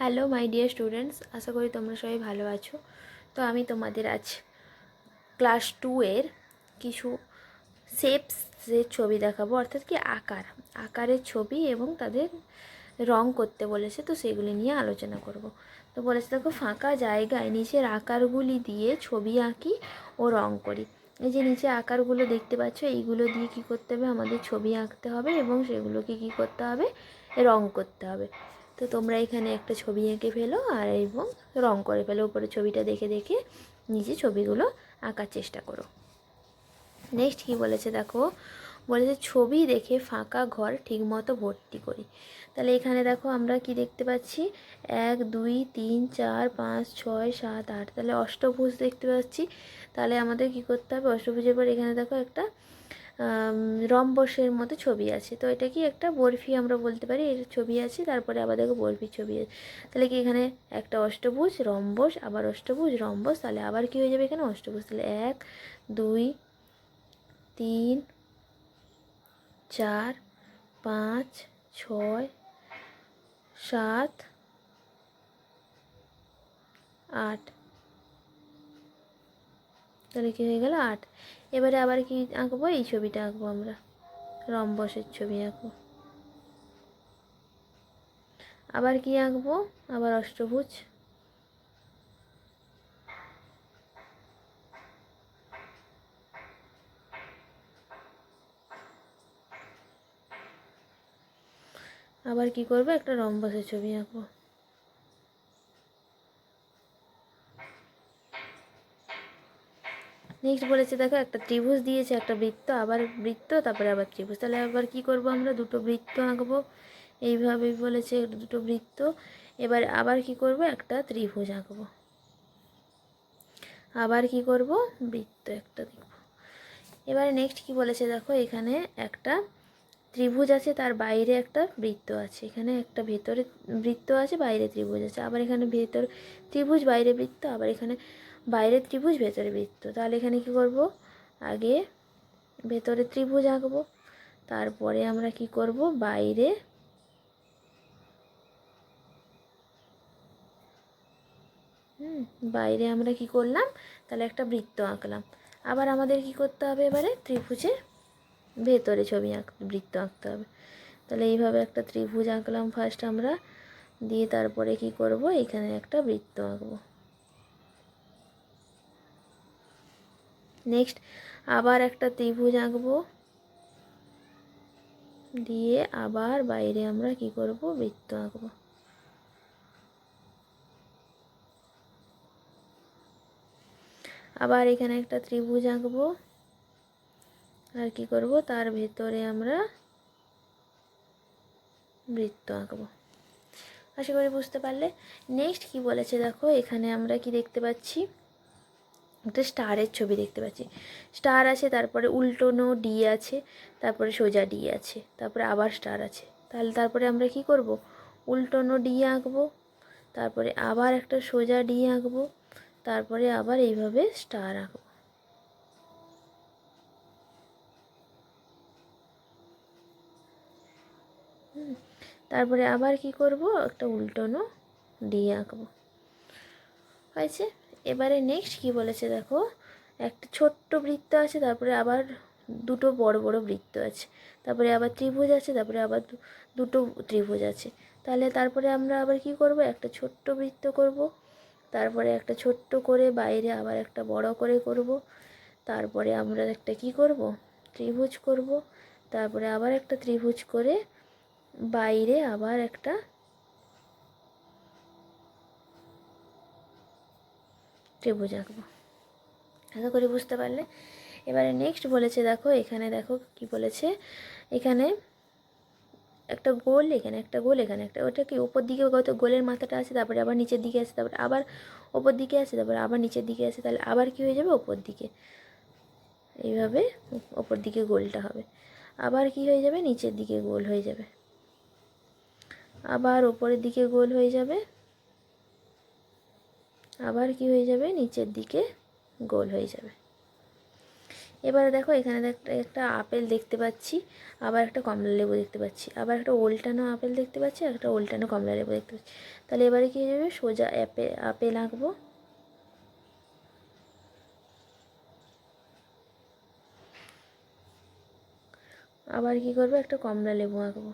Hello my dear students আশা করি তোমরা সবাই ভালো আছো। তো আমি তোমাদের আজ ক্লাস টু এর কিছু শেপসের ছবি দেখাবো, অর্থাৎ কি আকার। আকারের ছবি এবং তাদের রং করতে বলেছে, তো সেগুলি নিয়ে আলোচনা করব। তো বলেছে, দেখো, ফাঁকা জায়গায় নিচের আকারগুলি দিয়ে ছবি আঁকি ও রং করি। এই যে নিচে আকারগুলো দেখতে পাচ্ছ, এইগুলো দিয়ে কি করতে হবে? আমাদের ছবি আঁকতে হবে এবং সেগুলোকে কি করতে হবে? রং করতে হবে। তো তোমরা এখানে একটা ছবি এঁকে ফেলো আর এবং রং করে ফেলো। উপরে ছবিটা দেখে দেখে নিজে ছবিগুলো আঁকার চেষ্টা করো। নেক্সট কী বলেছে দেখো? বলেছে ছবি দেখে ফাঁকা ঘর ঠিকমতো ভর্তি করি। তাহলে এখানে দেখো আমরা কি দেখতে পাচ্ছি? এক, দুই, তিন, চার, পাঁচ, ছয়, সাত, আট। তাহলে অষ্টভুজ দেখতে পাচ্ছি। তাহলে আমাদের কি করতে হবে? অষ্টভুজের পর এখানে দেখো একটা রম্বসের মতো ছবি আছে। তো এটা কি একটা বরফি আমরা বলতে পারি? এর ছবি আছে, তারপরে আবার দেখো বরফির ছবি আছে। তাহলে কি এখানে একটা অষ্টভুজ, রম্বস, আবার অষ্টভুজ, রম্বস, তাহলে আবার কি হয়ে যাবে এখানে অষ্টভুজ? তাহলে এক, দুই, তিন, চার, পাঁচ, ছয়, সাত, আট। তাহলে কী হয়ে গেল? আট। এবারে আবার কি আঁকবো? এই ছবিটা আঁকবো আমরা। রম্বসের ছবি আঁকবো। আবার কি আঁকবো? আবার অষ্টভুজ। আবার কি করব? একটা রম্বসের ছবি আঁকবো। নেক্সট বলেছে, দেখো, একটা ত্রিভুজ দিয়েছে, একটা বৃত্ত, আবার বৃত্ত, তারপরে আবার ত্রিভুজ। তাহলে আবার কি করব আমরা? দুটো বৃত্ত আঁকবো। এইভাবেই বলেছে, দুটো বৃত্ত। এবার আবার কি করব? একটা ত্রিভুজ আঁকবো। আবার কি করব? বৃত্ত একটা দেখব। এবারে নেক্সট কি বলেছে দেখো? এখানে একটা ত্রিভুজ আছে, তার বাইরে একটা বৃত্ত আছে। এখানে একটা ভেতরে বৃত্ত আছে, বাইরে ত্রিভুজ আছে। আবার এখানে ভেতর ত্রিভুজ, বাইরে বৃত্ত, আবার এখানে বাইরে ত্রিভুজ, ভেতরে বৃত্ত। তাহলে এখানে কি করব? আগে ভেতরে ত্রিভুজ আঁকবো। তারপরে আমরা কি করব? বাইরে হুম, বাইরে আমরা কি করলাম? তাহলে একটা বৃত্ত আঁকলাম। আবার আমাদের কি করতে হবে এবারে? ত্রিভুজে ভেতরে ছবি আঁক, বৃত্ত আঁকতে হবে। তাহলে এইভাবে একটা ত্রিভুজ আঁকলাম ফার্স্ট আমরা। দিয়ে তারপরে কি করব? এখানে একটা বৃত্ত আঁকবো। নেক্সট আবার একটা ত্রিভুজ আঁকবো। দিয়ে আবার বাইরে আমরা কি করব? বৃত্ত আঁকবো। আবার এখানে একটা ত্রিভুজ আঁকবো। আর কি করব? তার ভেতরে আমরা বৃত্ত আঁকবো। আশা করি বুঝতে পারলে। নেক্সট কি বলেছে দেখো? এখানে আমরা কি দেখতে পাচ্ছি? একটা স্টারের ছবি দেখতে পাচ্ছি। স্টার আছে, তারপরে উল্টোনো ডি আছে, তারপরে সোজা ডি আছে, তারপরে আবার স্টার আছে। তাহলে তারপরে আমরা কি করব? উল্টোনো ডি আঁকবো, তারপরে আবার একটা সোজা ডি আঁকবো, তারপরে আবার এইভাবে স্টার আঁকবো। তারপরে আবার কি করব? একটা উল্টোনো ডি আঁকবো। হয়েছে? এবারে নেক্সট কি বলেছে দেখো? একটা ছোট্ট বৃত্ত আছে, তারপরে আবার দুটো বড় বড় বৃত্ত আছে। তারপরে আবার ত্রিভুজ আছে, তারপরে আবার দুটো ত্রিভুজ আছে। তাহলে তারপরে আমরা আবার কি করব? একটা ছোট্ট বৃত্ত করব। তারপরে একটা ছোট্ট করে বাইরে আবার একটা বড় করে করব। তারপরে আমরা একটা কি করব? ত্রিভুজ করব। তারপরে আবার একটা ত্রিভুজ করে বাইরে আবার একটা ত্রিভুজ আঁকবো। আশা করি বুঝতে পারলে। এবারে নেক্সট বলেছে, দেখো, এখানে দেখো কি বলেছে। এখানে একটা গোল, এখানে একটা গোল, এখানে একটা, ওটা কি ওপর দিকে কত গোলের মাথাটা আছে, তারপরে আবার নিচের দিকে আছে, তারপরে আবার ওপর দিকে আছে, তারপরে আবার নিচের দিকে আছে, তাহলে আবার কি হয়ে যাবে? ওপর দিকে। এইভাবে ওপর দিকে গোলটা হবে। আবার কি হয়ে যাবে? নিচের দিকে গোল হয়ে যাবে। আবার ওপরের দিকে গোল হয়ে যাবে। আবার কি হয়ে যাবে? নিচের দিকে গোল হয়ে যাবে। এবারে দেখো, এখানে একটা আপেল দেখতে পাচ্ছি, আবার একটা কমলা লেবু দেখতে পাচ্ছি, আবার একটা ওল্টানো আপেল দেখতে পাচ্ছি, আর একটা ওল্টানো কমলা লেবু দেখতে পাচ্ছি। তাহলে এবারে কী হয়ে যাবে? সোজা অ্যাপে, আপেল আঁকবো। আবার কি করব? একটা কমলা লেবু আঁকবো।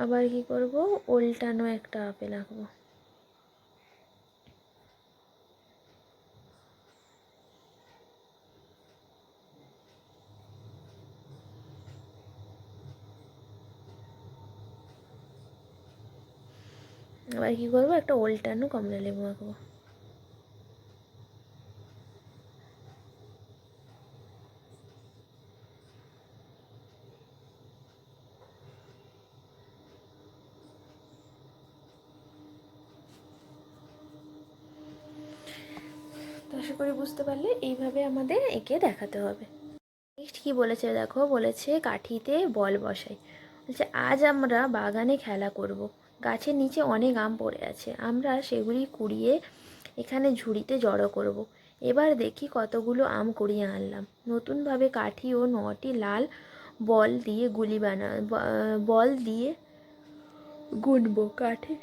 আবার কি করব? উল্টানো একটা আপেল আঁকবো আবার কি করব? একটা উল্টানো কমলা লেবু আঁকবো। করি বুঝতে পারলে এইভাবে আমাদের একে দেখাতে হবে। নেক্সট কী বলেছে দেখো? বলেছে কাঠিতে বল বসাই। বলছে, আজ আমরা বাগানে খেলা করব। গাছের নিচে অনেক আম পড়ে আছে। আমরা সেগুলি কুড়িয়ে এখানে ঝুড়িতে জড়ো করব। এবার দেখি কতগুলো আম কুড়িয়ে আনলাম। নতুনভাবে কাঠি ও নটি লাল বল দিয়ে গুলি বানা বল দিয়ে গুনবো। কাঠি,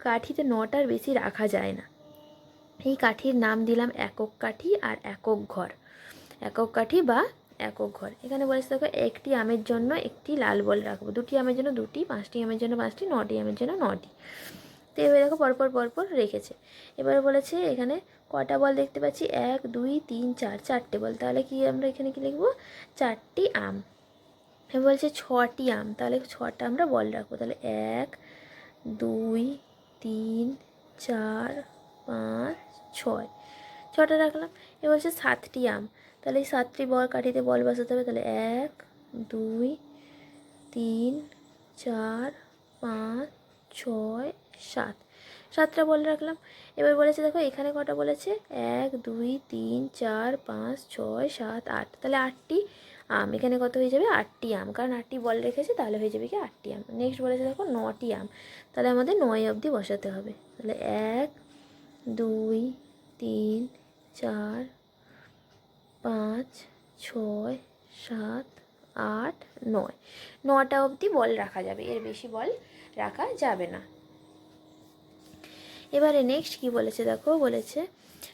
কাঠিতে নটার বেশি রাখা যায় না। এই কাঠির নাম দিলাম একক কাঠি আর একক ঘর। একক কাঠি বা একক ঘর। এখানে বলেছে দেখো, একটি আমের জন্য একটি লাল বল রাখব। দুটি আমের জন্য দুটি, পাঁচটি আমের জন্য পাঁচটি, নটি আমের জন্য নটি। তো এবার দেখো, পরপর পরপর রেখেছে। এবার বলেছে এখানে কটা বল দেখতে পাচ্ছি? এক, দুই, তিন, চার, চারটে বল। তাহলে কি আমরা এখানে কি লিখব? চারটি আম। বলছে ছটি আম। তাহলে ছটা আমরা বল রাখব। তাহলে এক, দুই, তিন, চার পাঁচ, ছয়। ছটা রাখলাম। এবার হচ্ছে সাতটি আম। তাহলে এই সাতটি বল কাঠিতে বল বসাতে হবে। তাহলে এক, দুই, তিন, চার, পাঁচ, ছয়, সাত। সাতটা বল রাখলাম। এবার বলেছে, দেখো, এখানে কটা বলেছে এক, দুই, তিন, চার, পাঁচ, ছয়, সাত, আট। তাহলে আটটি আম। এখানে কত হয়ে যাবে? আটটি আম। কারণ আটটি বল রেখেছে, তাহলে হয়ে যাবে কি? আটটি আম। নেক্সট বলেছে, দেখো, নটি আম। তাহলে আমাদের নয় অবধি বসাতে হবে। তাহলে এক দুই, তিন, চার, পাঁচ, ছয়, সাত, আট, নয়। নটা অবধি বল রাখা যাবে। এর বেশি বল রাখা যাবে না। এবারে নেক্সট কি বলেছে দেখো? বলেছে,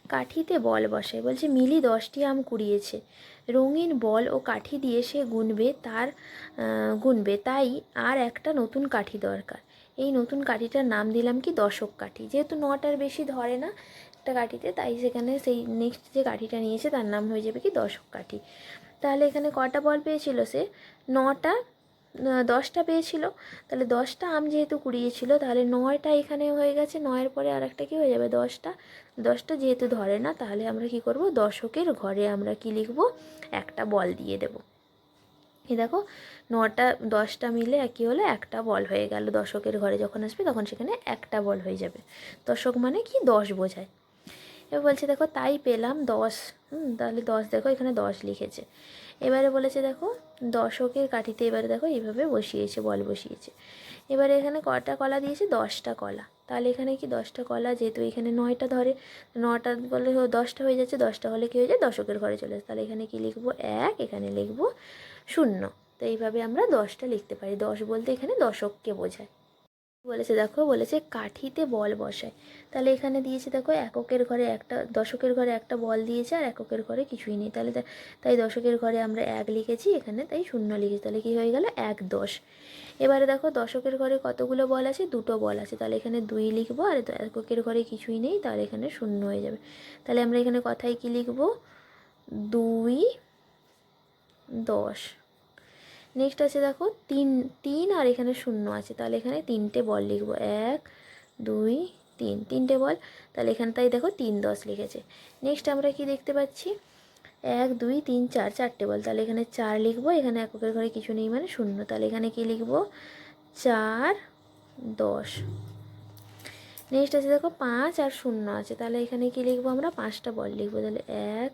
কাঠিতে বল বসে বলছে, মিলি দশটি আম কুড়িয়েছে। রঙিন বল ও কাঠি দিয়ে সে গুনবে, তার গুনবে। তাই আর একটা নতুন কাঠি দরকার। এই নতুন কাঠিটার নাম দিলাম কি দশক কাঠি। যেহেতু নটার বেশি ধরে না একটা কাঠিতে, তাই সেখানে সেই নেক্সট যে কাঠিটা নিয়েছে তার নাম হয়ে যাবে কি দশক কাঠি। তাহলে এখানে কটা বল পেয়েছিল সে? নটা দশটা পেয়েছিল। তাহলে দশটা আম যেহেতু কুড়িয়েছিল, তাহলে নয়টা এখানে হয়ে গেছে। নয়ের পরে আর একটা কী হয়ে যাবে? দশটা। দশটা যেহেতু ধরে না, তাহলে আমরা কি করব? দশকের ঘরে আমরা কি লিখব? একটা বল দিয়ে দেব। এই দেখো, নটা, দশটা মিলে একই হলে একটা বল হয়ে গেল। দশকের ঘরে যখন আসবে, তখন সেখানে একটা বল হয়ে যাবে। দশক মানে কি? দশ বোঝায়। এবার বলছে, দেখো, তাই পেলাম দশ। হুম, তাহলে দশ দেখো, এখানে দশ লিখেছে। এবারে বলেছে, দেখো, দশকের কাঠিতে এবারে দেখো, এইভাবে বসিয়েছে, বল বসিয়েছে। এবারে এখানে কটা কলা দিয়েছে? দশটা কলা। তাহলে এখানে কি দশটা কলা? যেহেতু এখানে নয়টা ধরে, নটা বলে দশটা হয়ে যাচ্ছে, দশটা হলে কী হয়ে যায়? দশকের ঘরে চলে আসে। তাহলে এখানে কি লিখব? এক, এখানে লিখব শূন্য। তো এইভাবে আমরা দশটা লিখতে পারি। দশ বলতে এখানে দশককে বোঝায়। বলেছে, দেখো, বলেছে কাঠিতে বল বসায়। তাহলে এখানে দিয়েছে, দেখো, এককের ঘরে একটা, দশকের ঘরে একটা বল দিয়েছে আর এককের ঘরে কিছুই নেই। তাহলে তাই দশকের ঘরে আমরা এক লিখেছি, এখানে তাই শূন্য লিখেছি। তাহলে কী হয়ে গেল? এক দশ। এবারে দেখো, দশকের ঘরে কতগুলো বল আছে? দুটো বল আছে। তাহলে এখানে দুই লিখব আর এককের ঘরে কিছুই নেই, তাহলে এখানে শূন্য হয়ে যাবে। তাহলে আমরা এখানে কথায় কি লিখব? দুই দশ। নেক্সট আছে দেখো, তিন তিন আর এখানে শূন্য আছে। তাহলে এখানে তিনটে বল লিখব। এক, দুই, তিন। তিনটে বল। তাহলে এখানে এখানটাই দেখো তিন দশ লিখেছে। নেক্সট আমরা কি দেখতে পাচ্ছি? এক, দুই, তিন, চার, চারটে বল। তাহলে এখানে চার লিখব। এখানে এককের ঘরে কিছু নেই মানে শূন্য। তাহলে এখানে কি লিখব? চার, দশ। নেক্সট আছে দেখো পাঁচ আর শূন্য আছে। তাহলে এখানে কি লিখব আমরা? পাঁচটা বল লিখব। তাহলে এক,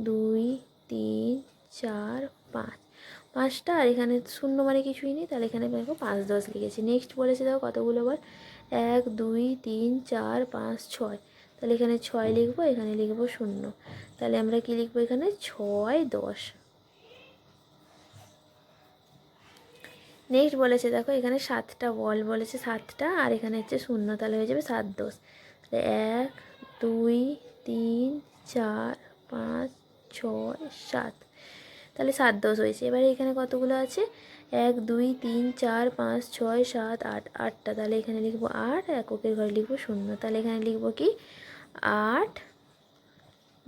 দুই, তিন, চার, পাঁচ। পাঁচটা, আর এখানে শূন্য মানে কিছুই নেই, তাহলে এখানে দেখো পাঁচ দশ লিখেছি। নেক্সট বলেছে দেখো কতগুলো বার এক, দুই, তিন, চার, পাঁচ, ছয়। তাহলে এখানে ছয় লিখব, এখানে লিখব শূন্য। তাহলে আমরা কি লিখব এখানে? ছয়, দশ। নেক্সট বলেছে দেখো এখানে সাতটা, বল বলেছে সাতটা, আর এখানে হচ্ছে শূন্য, তাহলে হয়ে যাবে সাত, দশ। তাহলে এক, দুই, তিন, চার, পাঁচ, ছয়, সাত। তাহলে সাত দশ হয়েছে। এবারে এখানে কতগুলো আছে? এক, দুই, তিন, চার, পাঁচ, ছয়, সাত, আট, আটটা। তাহলে এখানে লিখব আট এককের ঘরে লিখব শূন্য। তাহলে এখানে লিখব কি? আট,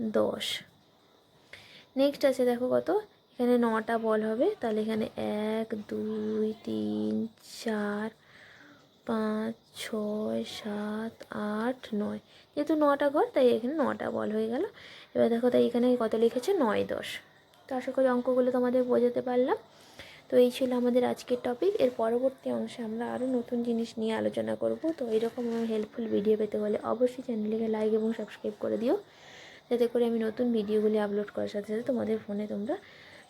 দশ। নেক্সট আছে দেখো কত? এখানে নটা বল হবে। তাহলে এখানে এক, দুই, তিন, চার, পাঁচ, ছয়, সাত, আট, নয়। যেহেতু নটা ঘর, তাই এখানে নটা বল হয়ে গেল। এবার দেখো তাই এখানে কত লিখেছে? নয়, দশ। তো আশা করি অঙ্কগুলো তোমাদের বোঝাতে পারলাম। তো এই ছিল আমাদের আজকের টপিক এর পরবর্তী অংশে আমরা আরও নতুন জিনিস নিয়ে আলোচনা করব। তো এরকম হেল্পফুল ভিডিও পেতে হলে অবশ্যই চ্যানেলকে লাইক এবং সাবস্ক্রাইব করে দিও। যাতে করে আমি নতুন ভিডিওগুলি আপলোড করার সাথে সাথে তোমাদের ফোনে তোমরা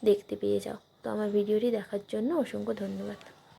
দেখতে পেয়ে যাও। তো আমার ভিডিওটি দেখার জন্য অসংখ্য ধন্যবাদ।